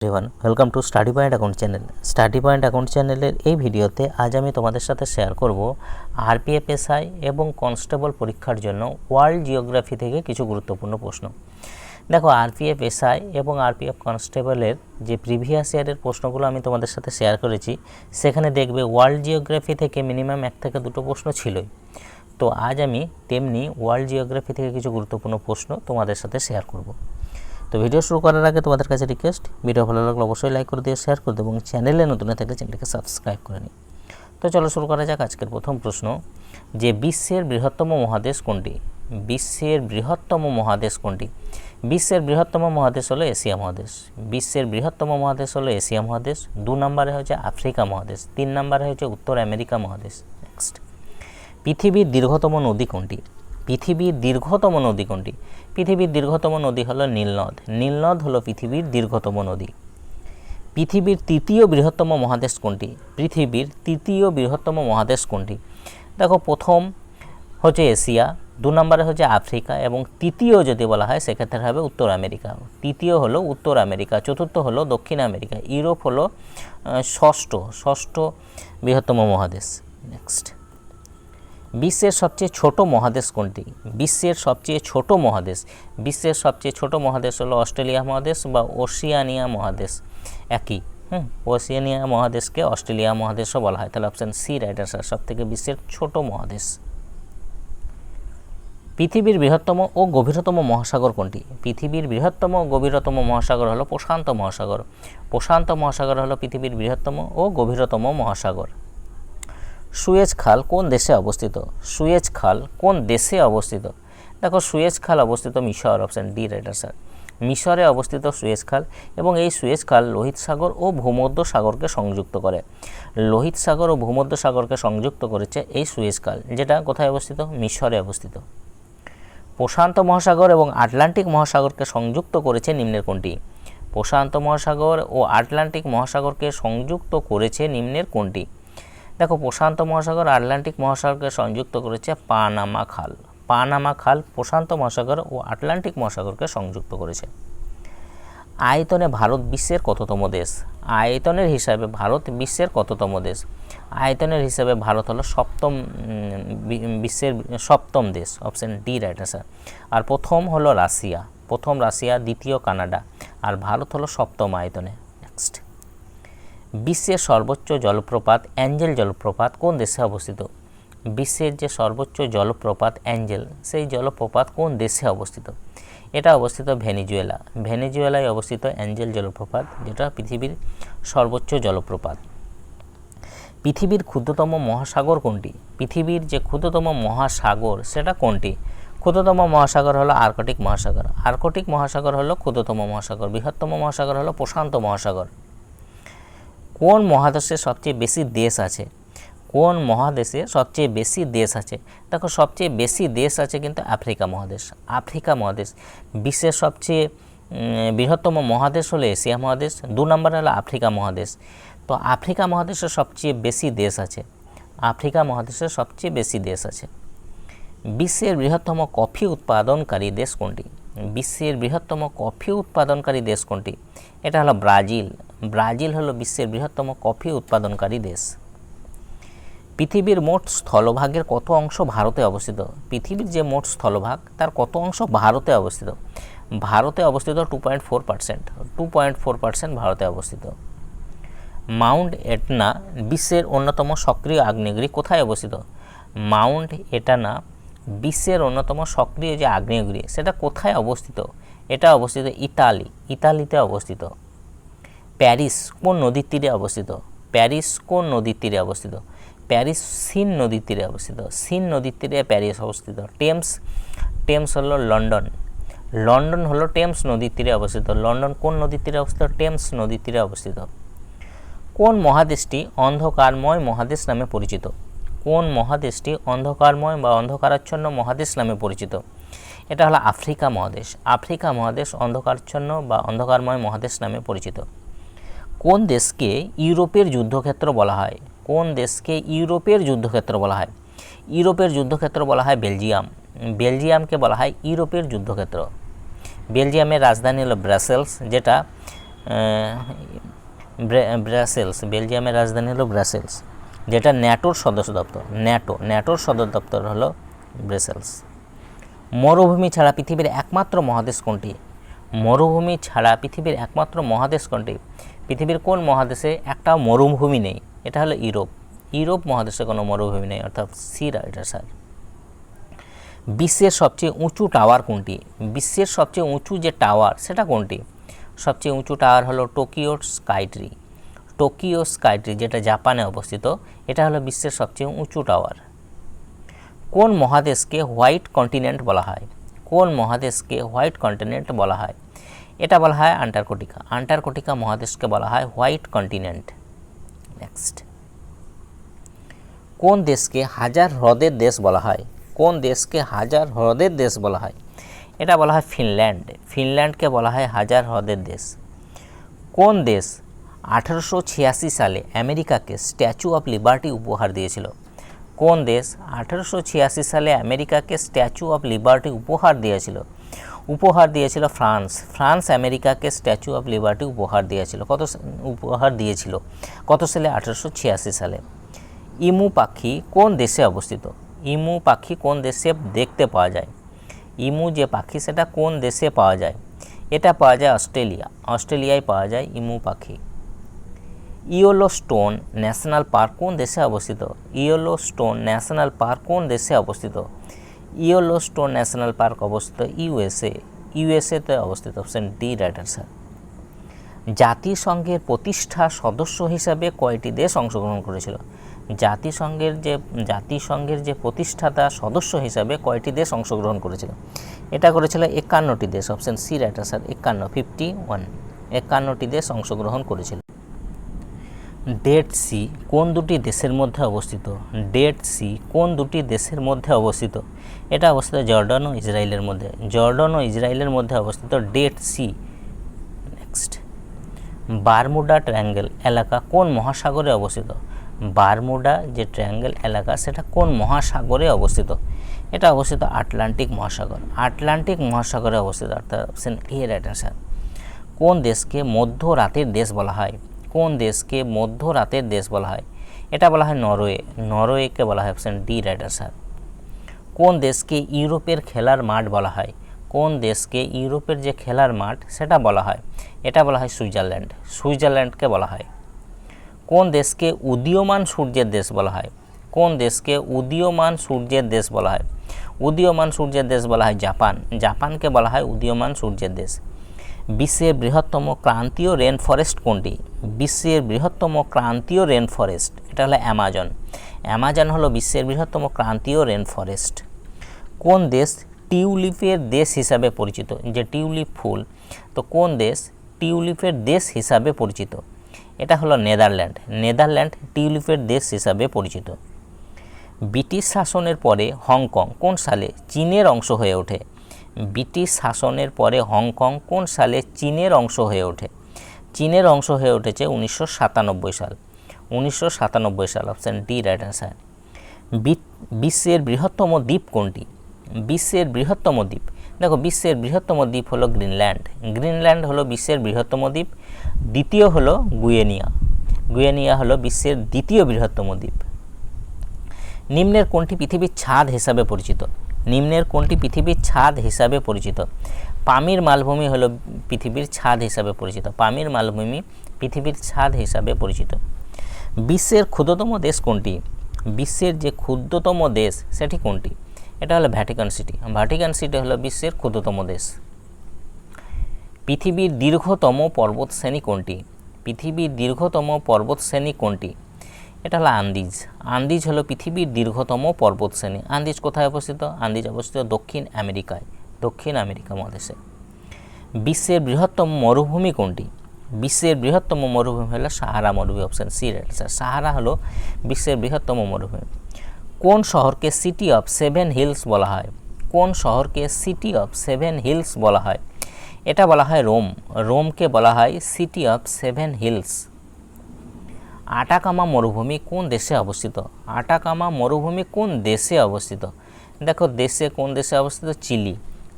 Everyone welcome to Study Point account channel Study Point account চ্যানেলের এই ভিডিওতে আজ আমি তোমাদের সাথে শেয়ার করব আরপিএফএসআই এবং কনস্টেবল পরীক্ষার জন্য ওয়ার্ল্ড জিওগ্রাফি থেকে কিছু গুরুত্বপূর্ণ প্রশ্ন। দেখো আরপিএফ এসআই এবং আরপিএফ কনস্টেবলের যে প্রিভিয়াস ইয়ারের প্রশ্নগুলো আমি তোমাদের সাথে শেয়ার করেছি, সেখানে দেখবে ওয়ার্ল্ড জিওগ্রাফি থেকে মিনিমাম এক থেকে দুটো প্রশ্ন ছিলই। তো আজ আমি তেমনি ওয়ার্ল্ড জিওগ্রাফি থেকে কিছু গুরুত্বপূর্ণ প্রশ্ন তোমাদের সাথে শেয়ার করব। তো ভিডিও শুরু করার আগে তোমাদের কাছে রিকোয়েস্ট ভিডিও ভালো লাগলে অবশ্যই লাইক করে দিয়ে শেয়ার করে দেবো এবং চ্যানেলে নতুন থাকলে চ্যানেলকে সাবস্ক্রাইব করে নিই তো চলো শুরু করা যাক আজকের প্রথম প্রশ্ন, যে বিশ্বের বৃহত্তম মহাদেশ কোনটি? বিশ্বের বৃহত্তম মহাদেশ কোনটি? বিশ্বের বৃহত্তম মহাদেশ হলো এশিয়া মহাদেশ। বিশ্বের বৃহত্তম মহাদেশ হলো এশিয়া মহাদেশ। দু নম্বরে হচ্ছে আফ্রিকা মহাদেশ। তিন নম্বরে হচ্ছে উত্তর আমেরিকা মহাদেশ। নেক্সট পৃথিবীর দীর্ঘতম নদী কোনটি? পৃথিবীর দীর্ঘতম নদী কোনটি? পৃথিবীর দীর্ঘতম নদী হলো নীলনদ। নীলনদ হলো পৃথিবীর দীর্ঘতম নদী। পৃথিবীর তৃতীয় বৃহত্তম মহাদেশ কোনটি? পৃথিবীর তৃতীয় বৃহত্তম মহাদেশ কোনটি? দেখো, প্রথম হচ্ছে এশিয়া, দু নম্বরে হচ্ছে আফ্রিকা এবং তৃতীয় যদি বলা হয়, সেক্ষেত্রে হবে উত্তর আমেরিকা। তৃতীয় হলো উত্তর আমেরিকা, চতুর্থ হলো দক্ষিণ আমেরিকা। ইউরোপ হলো ষষ্ঠ ষষ্ঠ বৃহত্তম মহাদেশ। নেক্সট বিশ্বের সবচেয়ে ছোট মহাদেশ কোনটি? বিশ্বের সবচেয়ে ছোট মহাদেশ। বিশ্বের সবচেয়ে ছোট মহাদেশ হলো অস্ট্রেলিয়া মহাদেশ বা ওশিয়ানিয়া মহাদেশ। একই, হুম, ওশিয়ানিয়া মহাদেশকে অস্ট্রেলিয়া মহাদেশও বলা হয়। তাহলে অপশান সি রাইট আনসার সব থেকে বিশ্বের ছোট মহাদেশ। পৃথিবীর বৃহত্তম ও গভীরতম মহাসাগর কোনটি? পৃথিবীর বৃহত্তম ও গভীরতম মহাসাগর হলো প্রশান্ত মহাসাগর। প্রশান্ত মহাসাগর হলো পৃথিবীর বৃহত্তম ও গভীরতম মহাসাগর। সুয়েজ খাল কোন দেশে অবস্থিত? সুয়েজ খাল কোন দেশে অবস্থিত? দেখো, সুয়েজ খাল অবস্থিত মিশর অপশান ডি রাইট আনসার মিশরে অবস্থিত সুয়েজ খাল এবং এই সুয়েজ খাল লোহিত সাগর ও ভূমধ্য সাগরকে সংযুক্ত করে। লোহিত সাগর ও ভূমধ্য সাগরকে সংযুক্ত করেছে এই সুয়েজ খাল, যেটা কোথায় অবস্থিত? মিশরে অবস্থিত। প্রশান্ত মহাসাগর এবং আটলান্টিক মহাসাগরকে সংযুক্ত করেছে নিম্নের কোনটি? প্রশান্ত মহাসাগর ও আটলান্টিক মহাসাগরকে সংযুক্ত করেছে নিম্নের কোনটি? দেখো, প্রশান্ত মহাসাগর আটলান্টিক মহাসাগরকে সংযুক্ত করেছে পানামা খাল। পানামা খাল প্রশান্ত মহাসাগর ও আটলান্টিক মহাসাগরকে সংযুক্ত করেছে। আয়তনে ভারত বিশ্বের কততম দেশ? আয়তনের হিসাবে ভারত বিশ্বের কততম দেশ? আয়তনের হিসাবে ভারত হলো সপ্তম বিশ্বের সপ্তম দেশ অপশন ডি রাইট আনসার আর প্রথম হলো রাশিয়া, প্রথম রাশিয়া, দ্বিতীয় কানাডা। আর ভারত হলো সপ্তম আয়তনে। বিশ্বের সর্বোচ্চ জলপ্রপাত অ্যাঞ্জেল জলপ্রপাত কোন দেশে অবস্থিত? বিশ্বের যে সর্বোচ্চ জলপ্রপাত অ্যাঞ্জেল, সেই জলপ্রপাত কোন দেশে অবস্থিত? এটা অবস্থিত ভেনিজুয়েলা। ভেনিজুয়েলায় অবস্থিত অ্যাঞ্জেল জলপ্রপাত, যেটা পৃথিবীর সর্বোচ্চ জলপ্রপাত। পৃথিবীর ক্ষুদ্রতম মহাসাগর কোনটি? পৃথিবীর যে ক্ষুদ্রতম মহাসাগর, সেটা কোনটি? ক্ষুদ্রতম মহাসাগর হলো আর্কটিক মহাসাগর। আর্কটিক মহাসাগর হলো ক্ষুদ্রতম মহাসাগর, বৃহত্তম মহাসাগর হলো প্রশান্ত মহাসাগর। কোন মহাদেশে সবচেয়ে বেশি দেশ আছে? কোন মহাদেশে সবচেয়ে বেশি দেশ আছে? দেখো, সবচেয়ে বেশি দেশ আছে কিন্তু আফ্রিকা মহাদেশ। আফ্রিকা মহাদেশ, বিশ্বের সবচেয়ে বৃহত্তম মহাদেশ হলো এশিয়া মহাদেশ, দু নম্বর হলো আফ্রিকা মহাদেশ। তো আফ্রিকা মহাদেশে সবচেয়ে বেশি দেশ আছে? আফ্রিকা মহাদেশে সবচেয়ে বেশি দেশ আছে। বিশ্বের বৃহত্তম কফি উৎপাদনকারী দেশ কোনটি? বিশ্বের বৃহত্তম কফি উৎপাদনকারী দেশ কোনটি? এটা হলো ব্রাজিল। ব্রাজিল হলো বিশ্বের বৃহত্তম কফি উৎপাদনকারী দেশ। পৃথিবীর মোট স্থলভাগের কত অংশ ভারতে অবস্থিত? পৃথিবীর যে মোট স্থলভাগ, তার কত অংশ ভারতে অবস্থিত? ভারতে অবস্থিত two point four percent two point four percent ভারতে অবস্থিত। মাউন্ট এটনা বিশ্বের অন্যতম সক্রিয় আগ্নেয়গিরি কোথায় অবস্থিত? মাউন্ট এটানা বিশ্বের অন্যতম সক্রিয় যে আগ্নেয়গিরি, সেটা কোথায় অবস্থিত? এটা অবস্থিত ইতালি। ইতালিতে অবস্থিত। প্যারিস কোন নদীর তীরে অবস্থিত? প্যারিস কোন নদীর তীরে অবস্থিত? প্যারিস সিন নদীর তীরে অবস্থিত। সিন নদীর তীরে প্যারিস অবস্থিত। টেমস টেমস হলো লন্ডন। লন্ডন হলো টেমস নদীর তীরে অবস্থিত। লন্ডন কোন নদীর তীরে অবস্থিত? টেমস নদীর তীরে অবস্থিত। কোন মহাদেশটি অন্ধকারময় মহাদেশ নামে পরিচিত? কোন মহাদেশটি অন্ধকারময় বা অন্ধকারাচ্ছন্ন মহাদেশ নামে পরিচিত? এটা হলো আফ্রিকা মহাদেশ। আফ্রিকা মহাদেশ অন্ধকারাচ্ছন্ন বা অন্ধকারময় মহাদেশ নামে পরিচিত। কোন দেশকে ইউরোপের যুদ্ধক্ষেত্র বলা হয়? কোন দেশকে ইউরোপের যুদ্ধক্ষেত্র বলা হয়? ইউরোপের যুদ্ধক্ষেত্র বলা হয় বেলজিয়াম। বেলজিয়ামকে বলা হয় ইউরোপের যুদ্ধক্ষেত্র। বেলজিয়ামের রাজধানী হলো ব্রাসেলস, যেটা ব্রাসেলস, বেলজিয়ামের রাজধানী হলো ব্রাসেলস, যেটা ন্যাটোর সদস্য দপ্তর, ন্যাটো, ন্যাটোর সদর দপ্তর হলো ব্রাসেলস। মরুভূমি ছাড়া পৃথিবীর একমাত্র মহাদেশ কোনটি? মরুভূমি ছাড়া পৃথিবীর একমাত্র মহাদেশ কোনটি? পৃথিবীর কোন মহাদেশে একটা মরুভূমি নেই? এটা হলো ইউরোপ। ইউরোপ মহাদেশে কোনো মরুভূমি নেই, অর্থাৎ সি রাইটার স্যার। বিশ্বের সবচেয়ে উঁচু টাওয়ার কোনটি? বিশ্বের সবচেয়ে উঁচু যে টাওয়ার, সেটা কোনটি? সবচেয়ে উঁচু টাওয়ার হলো টোকিও স্কাইট্রি। টোকিও স্কাইট্রি, যেটা জাপানে অবস্থিত, এটা হলো বিশ্বের সবচেয়ে উঁচু টাওয়ার। কোন মহাদেশকে হোয়াইট কন্টিনেন্ট বলা হয়? কোন মহাদেশকে হোয়াইট কন্টিনেন্ট বলা হয়? এটা বলা হয় আন্টার্কটিকা। আন্টার্কটিকা মহাদেশকে বলা হয় হোয়াইট কন্টিনেন্ট। নেক্সট। কোন দেশকে হাজার হ্রদের দেশ বলা হয়? কোন দেশকে হাজার হ্রদের দেশ বলা হয়? এটা বলা হয় ফিনল্যান্ড। ফিনল্যান্ডকে বলা হয় হাজার হ্রদের দেশ। কোন দেশ আঠারোশো ছিয়াশি সালে আমেরিকাকে স্ট্যাচু অফ লিবার্টি উপহার দিয়েছিল? কোন দেশ আঠারোশো ছিয়াশি সালে আমেরিকাকে স্ট্যাচু অফ লিবার্টি উপহার দিয়েছিল? উপহার দিয়েছিল ফ্রান্স। ফ্রান্স আমেরিকাকে স্ট্যাচু অফ লিবার্টি উপহার দিয়েছিল। কত উপহার দিয়েছিল? কত সালে? আঠারোশো ছিয়াশি সালে। ইমু পাখি কোন দেশে অবস্থিত? ইমু পাখি কোন দেশে দেখতে পাওয়া যায়? ইমু যে পাখি, সেটা কোন দেশে পাওয়া যায়? এটা পাওয়া যায় অস্ট্রেলিয়া। অস্ট্রেলিয়ায় পাওয়া যায় ইমু পাখি। ইয়োলো স্টোন ন্যাশনাল পার্ক কোন দেশে অবস্থিত? ইয়োলো স্টোন ন্যাশনাল পার্ক কোন দেশে অবস্থিত? ইয়োলোস্টোন ন্যাশনাল পার্ক অবস্থিত ইউএসএ, ইউএসএতে অবস্থিত, অপশন ডি রাইট আনসার জাতিসংঘের প্রতিষ্ঠা সদস্য হিসাবে কয়টি দেশ অংশগ্রহণ করেছিল? জাতিসংঘের যে জাতিসংঘের যে প্রতিষ্ঠাতা সদস্য হিসাবে কয়টি দেশ অংশগ্রহণ করেছিল? এটা করেছিল একান্নটি দেশ, অপশন সি রাইট আনসার একান্ন ফিফটি ওয়ান একান্নটি দেশ অংশগ্রহণ করেছিল। ডেড সি কোন দুটি দেশের মধ্যে অবস্থিত? ডেড সি কোন দুটি দেশের মধ্যে অবস্থিত? এটা অবস্থিত জর্ডান ও ইসরায়েলের মধ্যে। জর্ডান ও ইসরায়েলের মধ্যে অবস্থিত Dead Sea. Next Bermuda Triangle এলাকা কোন মহাসাগরে অবস্থিত? বারমুডা যে ট্রায়াঙ্গেল এলাকা, সেটা কোন মহাসাগরে অবস্থিত? এটা অবস্থিত আটলান্টিক মহাসাগর। আটলান্টিক মহাসাগরে অবস্থিত, অর্থাৎ অপশন এ রাইট আনসার কোন দেশকে মধ্যরাতের দেশ বলা হয়? কোন দেশকে মধ্যরাতের দেশ বলা হয়? এটা বলা হয় নরওয়ে। নরওয়েকে বলা হয় অপশন ডি, রাইট আনসার। কোন দেশকে ইউরোপের খেলার মাঠ বলা হয়? কোন দেশকে ইউরোপের যে খেলার মাঠ, সেটা বলা হয়। এটা বলা হয় সুইজারল্যান্ড। সুইজারল্যান্ডকে বলা হয়। কোন দেশকে উদীয়মান সূর্যের দেশ বলা হয়? কোন দেশকে উদীয়মান সূর্যের দেশ বলা হয়? উদীয়মান সূর্যের দেশ বলা হয় জাপান। জাপানকে বলা হয় উদীয়মান সূর্যের দেশ। বিশ্বের বৃহত্তম ক্রান্তীয় রেন ফরেস্ট কোনটি? বিশ্বের বৃহত্তম ক্রান্তীয় রেন ফরেস্ট এটা হলো অ্যামাজন। অ্যামাজন হলো বিশ্বের বৃহত্তম ক্রান্তীয় রেন ফরেস্ট কোন দেশ টিউলিপের দেশ হিসাবে পরিচিত? যে টিউলিপ ফুল, তো কোন দেশ টিউলিপের দেশ হিসাবে পরিচিত? এটা হলো নেদারল্যান্ড। নেদারল্যান্ড টিউলিপের দেশ হিসাবে পরিচিত। ব্রিটিশ শাসনের পরে হংকং, কোন সালে? চীনের অংশ হয়ে ওঠে। ব্রিটিশ শাসনের পরে হংকং কোন সালে চীনের অংশ হয়ে ওঠে? চীনের অংশ হয়ে উঠেছে উনিশশো সাতানব্বই সাল। উনিশশো সাতানব্বই সাল, অপশান ডি রাইট অ্যান্সার বিশ্বের বৃহত্তম দ্বীপ কোনটি? বিশ্বের বৃহত্তম দ্বীপ। দেখো, বিশ্বের বৃহত্তম দ্বীপ হলো গ্রিনল্যান্ড। গ্রিনল্যান্ড হলো বিশ্বের বৃহত্তম দ্বীপ। দ্বিতীয় হলো গুয়েনিয়া। গুয়েনিয়া হলো বিশ্বের দ্বিতীয় বৃহত্তম দ্বীপ। নিম্নের কোনটি পৃথিবীর ছাদ হিসাবে পরিচিত? নিম্নের কোনটি পৃথিবীর ছাদ হিসাবে পরিচিত? পামির মালভূমি হলো পৃথিবীর ছাদ হিসাবে পরিচিত। পামির মালভূমি পৃথিবীর ছাদ হিসাবে পরিচিত। বিশ্বের ক্ষুদ্রতম দেশ কোনটি? বিশ্বের যে ক্ষুদ্রতম দেশ, সেটি কোনটি? এটা হলো ভ্যাটিকান সিটি ভ্যাটিকান সিটি হলো বিশ্বের ক্ষুদ্রতম দেশ। পৃথিবীর দীর্ঘতম পর্বত শ্রেণি কোনটি? পৃথিবীর দীর্ঘতম পর্বত শ্রেণি কোনটি? এটা হলো আন্দিজ। আন্দিজ হলো পৃথিবীর দীর্ঘতম পর্বত শ্রেণি আন্দিজ কোথায় অবস্থিত? আন্দিজ অবস্থিত দক্ষিণ আমেরিকায়। দক্ষিণ আমেরিকা মহাদেশে। বিশ্বের বৃহত্তম মরুভূমি কোনটি? বিশ্বের বৃহত্তম মরুভূমি হলো সাহারা মরুভূমি option C right sir Sahara হলো বিশ্বের বৃহত্তম মরুভূমি। কোন শহরকে সিটি অফ সেভেন হিলস বলা হয়? কোন শহরকে সিটি অফ সেভেন হিলস বলা হয়? এটা বলা হয় রোম। রোমকে বলা হয় City of Seven Hills Atacama মরুভূমি কোন দেশে অবস্থিত? আটাকামা মরুভূমি কোন দেশে অবস্থিত? দেখো, দেশে কোন দেশে অবস্থিত? চিলি।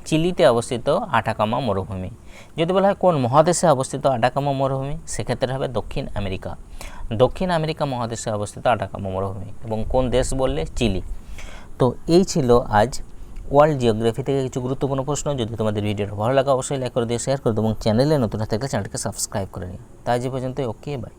চিলিতে অবস্থিত আটাকামা মরুভূমি। যদি বলা হয় কোন মহাদেশে অবস্থিত আটাকামা মরুভূমি, সেক্ষেত্রে হবে দক্ষিণ আমেরিকা। দক্ষিণ আমেরিকা মহাদেশে অবস্থিত আটাকামা মরুভূমি এবং কোন দেশ বললে? চিলি। তো এই ছিল আজ ওয়ার্ল্ড জিওগ্রাফি থেকে কিছু গুরুত্বপূর্ণ প্রশ্ন। যদি তোমাদের ভিডিওটা ভালো লাগে, অবশ্যই লাইক করে দিয়ে শেয়ার করে দেবো এবং চ্যানেলে নতুন থাকলে চ্যানেলকে সাবস্ক্রাইব করে নিও। তাই যে পর্যন্ত ওকে বাই